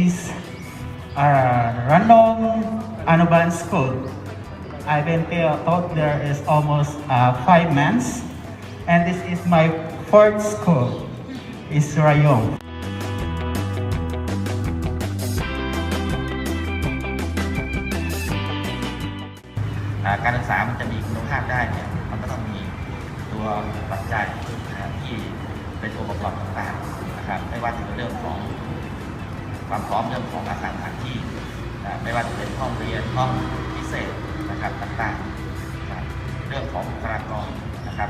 is uh, random Anuban school. I've been taught there is almost uh, five months, and this is my fourth school. Is Rayong. อ่าการศึกษามันจะมีคุณภาพได้เนี่ยมันก็ต้องมีตัวปัจจัยที่เป็นองค์ประกอบต่างๆนะครับไม่ว่าจะเป็นเรื่องของ ความพร้อมเรื่องของอาคารสถานที่นะไม่ว่าจะเป็นห้องเรียนห้องพิเศษนะครับต่างๆนะเรื่องของบุคลากรนะครับ